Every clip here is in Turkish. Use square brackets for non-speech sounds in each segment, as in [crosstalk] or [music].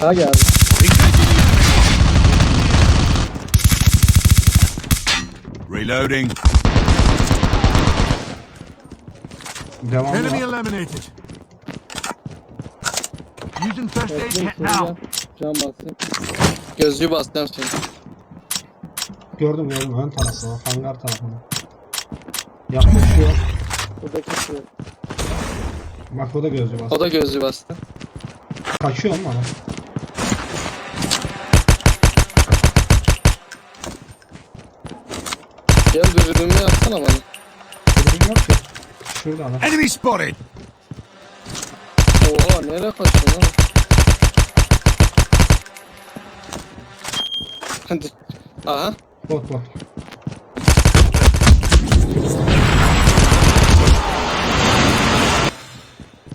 Ha geldi. Reloading. Devam Enemy eliminated. Using first aid kit now. Can basayım. Gözlüğü bastım şimdi. Gördüm gördüm ön tarafta o hangar tarafında. Yaklaşıyor. Buradaki şu. Bak o da gözcü bastı. O da gözlüğü bastı. Kaçıyor mu adam? Gel dürbünümü yapsana bana. Dürbün yok ki. Şurada adam. Enemy spotted. Oha nereye kaçtın lan? Hadi. Aha. Bot bot.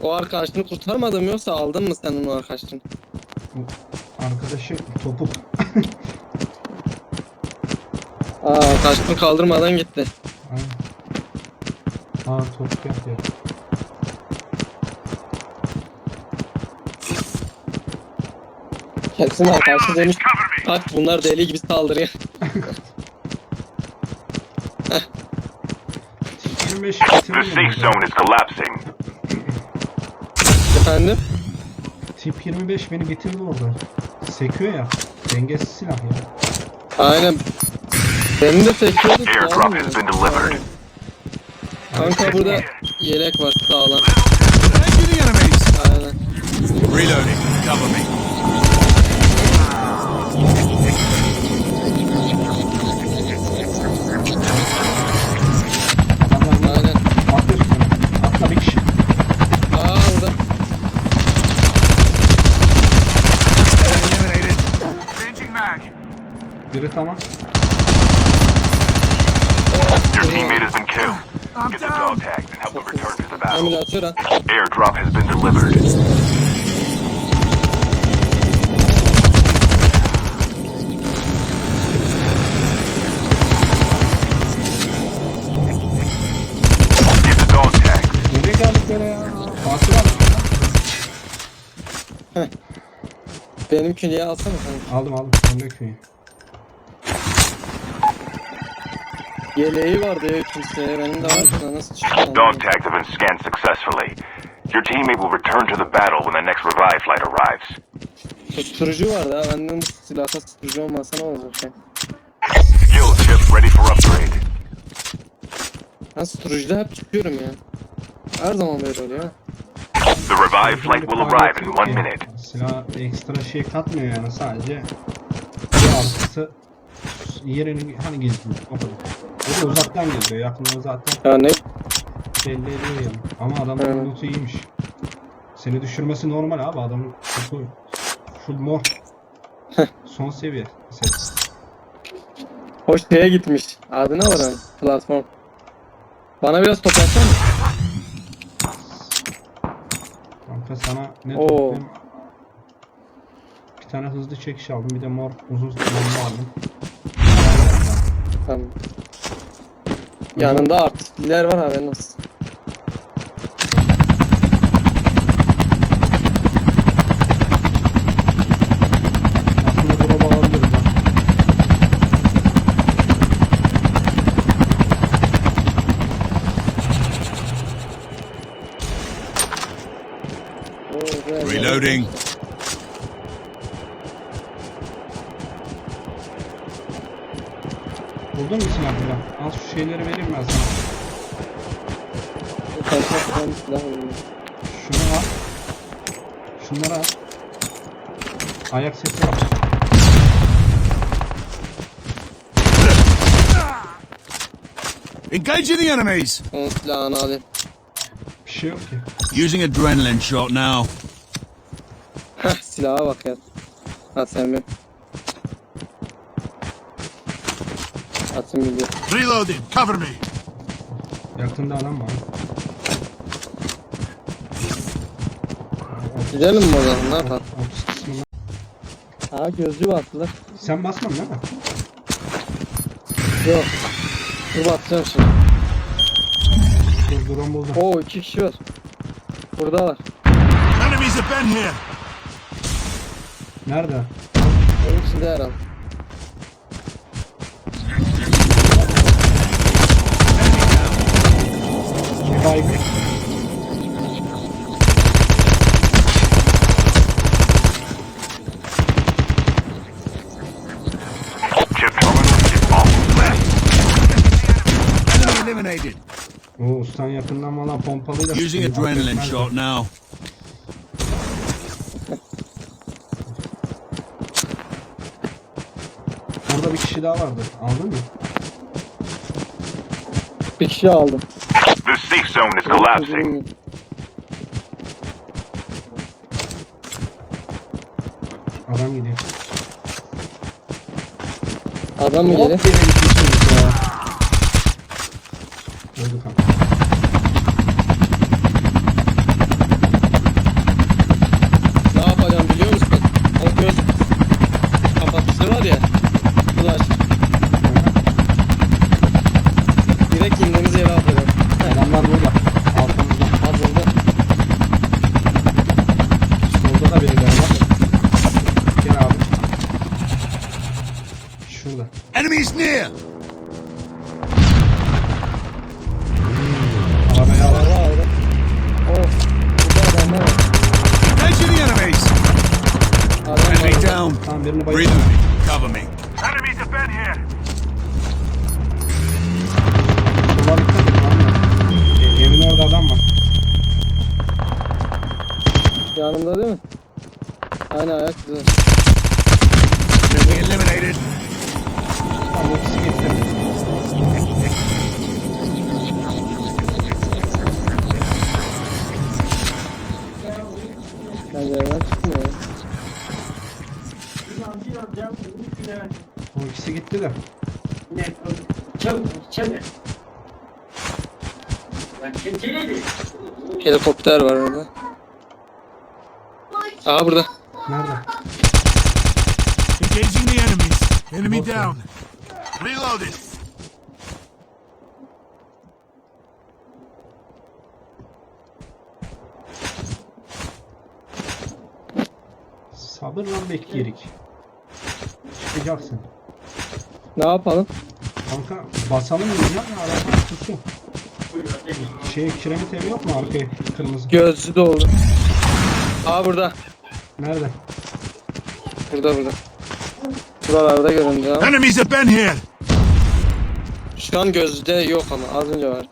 O arkadaşını kurtarmadım yoksa aldın mı sen onu arkadaşını? Arkadaşı topuk. [laughs] Aa arkadaşını kaldırmadan gitti. Aynen. Aa topuk yapıyor. Kesin arkadaşı demiş. Bak bunlar deli gibi saldırıyor. 25 The safe zone is collapsing. Efendim? Tip 25 beni bitirdi orada. Sekiyor ya. Dengesiz silah ya. Aynen. Benim de sekiyordu. Airdrop sağlam has ya. been delivered. Kanka burada yelek var sağlam. Engaging the enemies. Aynen. Reloading. Cover me. Aynen. Atla üstüne. Atla bir kişi. Aa burada. Eliminated. Changing mag. Biri tamam. Emülatör at. Airdrop has been delivered. Get the dog tags. Nereye geldik böyle ya? Fatih var. Benim külyeyi alsana kanka. Aldım aldım. Önde köyü. Yeleği vardı ya kimseye. Benim de var. Nasıl çıktı? Dog tags have been scanned successfully. Your teammate will return to the battle when the next revive flight arrives. Susturucu vardı ha. Benden bu silahta susturucu olmasa ne olacak ya? Skill chip ready for upgrade. Ben susturucuda hep çıkıyorum ya. Her zaman böyle oluyor. The revive flight will arrive in one minute. Silah ekstra şey katmıyor yani sadece bir artısı yerini hani gizliyor o kadar. O da uzaktan geliyor yakınlığı zaten Ya ne? belli ediyor yani. Ama adamın Evet. lootu iyiymiş. Seni düşürmesi normal abi adamın lootu full mor. Son seviye set. Hoş şeye gitmiş. Adı ne var hani? Platform. Bana biraz top atsana. Kanka sana ne Oo. toplayayım? Bir tane hızlı çekiş aldım bir de mor uzun bomba aldım. Tamam. Yanında artistler var haberin olsun. Aslında güzel. Reloading. Bir silah oynuyor. Şunu al. Şunları al. Ayak sesi yap. Engaging the enemies. Onun silahını alayım. Bir şey yok ki. Using adrenaline shot now. Heh silaha bak ya. Ha sen bir. Atın gidiyor. Reloading. Cover me. Yakında adam var. Gidelim mi o zaman ne yapalım? 30 kısmında. Ha gözcü bastılar. Sen basmadın değil mi? Yok. Dur basacağım şimdi. Dur drone buldum. Oo iki kişi var. Burada var. Enemies have been here. Nerede? Onun içinde herhalde. Bir baygın. Eliminated. Oo ustan yakından valla pompalıyla Using adrenaline shot now. Orada bir kişi daha vardı. Aldın mı? Bir kişi aldım. The safe zone is collapsing. Adam gidiyor. Adam mı Hop Hadi bakalım. Birini bayıldı. Reloading. Cover me. Enemies have been here. Lan. E, evin orada adam var. Yanımda değil mi? Aynen ayak güzel. Helikopter var orada. Aa burada. Nerede? Engaging the enemies. Enemy down. Reloading. Sabırla bekleyerik. Çıkacaksın. Ne yapalım? Kanka basalım mı ya? Araba tutsun. Şey kiremit evi yok mu arkaya kırmızı? Gözcü doldu. Aa burada. Nerede? Burada burada. Buralarda göründü ama. Enemies have been here. Şu an gözde yok ama az önce var.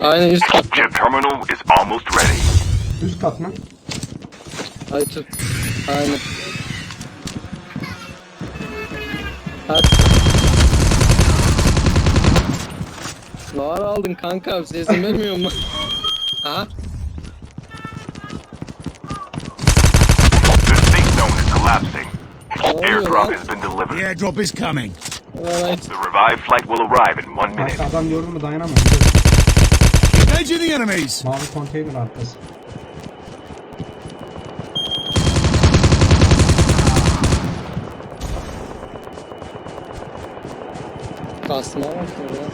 Aynen üst kat. Chip terminal is almost ready. Üst kat mı? Aytun. Aynen. Hadi. Var aldın kanka sesim vermiyor mu? [laughs] Aha. The safe zone is collapsing. Airdrop has been The delivered. airdrop is coming. Right. The revived flight will arrive in one minute. Kanka adam gördün mü dayanamıyor. Engaging the enemies. Mavi konteyner arkası. Kasma bak ya.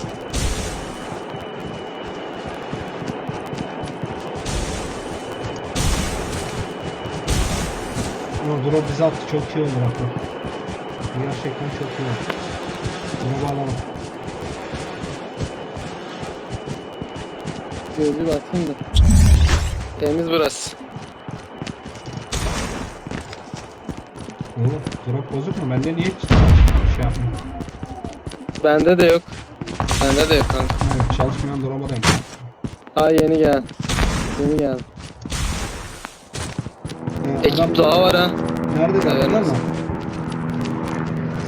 Ama drop bize attı çok iyi oldu bak. Gerçekten çok iyi oldu. Drop'u alalım. Gözü bakayım da. Temiz burası. Oo, drop bozuk mu? Bende niye hiç şey yapmıyor? Bende de yok. Bende de yok kanka. Evet, çalışmayan drop'a denk. Aa yeni gel. Yeni gel. Ee, Ekip daha var ha. Nerede gördüler mi?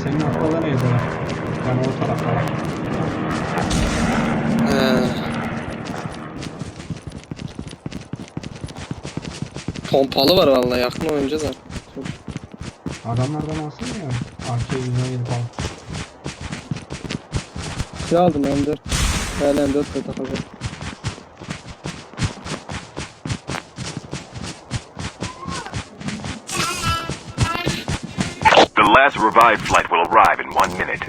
Senin aklında neydi o? Yani o tarafta. He. Pompalı var vallahi yakın oynayacağız artık. Adamlardan alsana ya. AK 117 falan. Şey aldım M4. Ben M4 de takacağım. The last revived flight will arrive in one minute.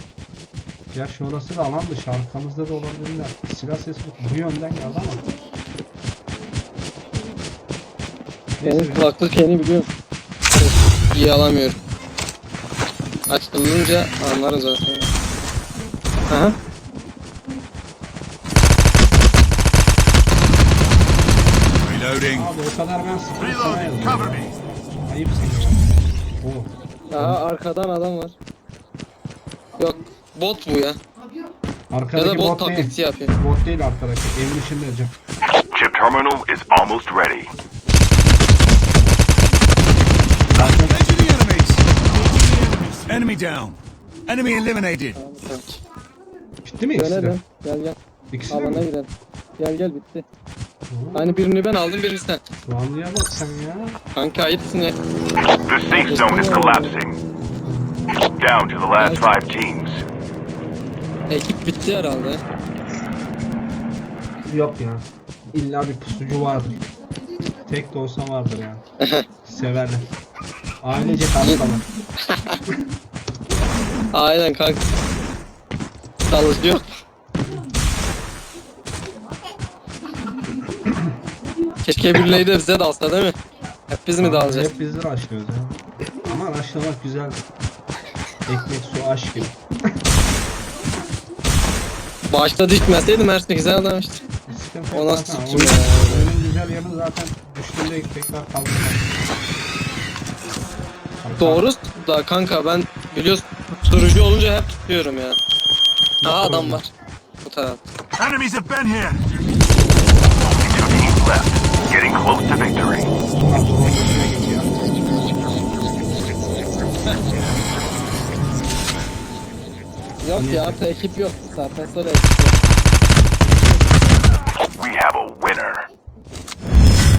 Gerçi orası da alan dışı. Arkamızda da olabilirler. Silah sesi bu yönden geldi ama. Benim kulaklık yeni biliyorum. İyi alamıyorum. Açılınca anlarız zaten. Aha. Reloading. Abi o kadar ben sıfır sana Reloading. Cover me. Ayıp arkadan adam var. Yok bot bu ya. Ya Arkadaki da bot bot değil. taklidi yapıyor. Bot değil arkadaki. Evin içinde hocam. Chip terminal is almost ready. Enemy down. Enemy eliminated. Bitti mi ikisi de? Gel gel. İkisi de Alana mi? gidelim. Gel gel bitti. Hani birini ben aldım birini sen. Puanlıya bak sen ya. Kanka ayıpsın ya. The safe zone is collapsing. Down to the last five teams. Ekip bitti herhalde. Yok ya. İlla bir pusucu vardır. Tek de olsa vardır ya. [laughs] Severler. Ailece kankalar. Aynen kanka. Çalışıyor. Keşke birileri de bize dalsa değil mi? Hep biz mi dalacağız? Hep bizleri aşıyoruz ya. Ama aşlamak güzel. Ekmek su aşk gibi. Başta düşmeseydim her şey güzel adammıştı. Sıkıntı O yok nasıl zaten. ya? Oyunun güzel yanı zaten düştüğünde tekrar kaldırmak. Doğru da kanka ben biliyorsun sürücü olunca hep tutuyorum ya. Aha adam var. Bu taraf. Enemies have been here. Two left. Getting close to victory. We have a winner.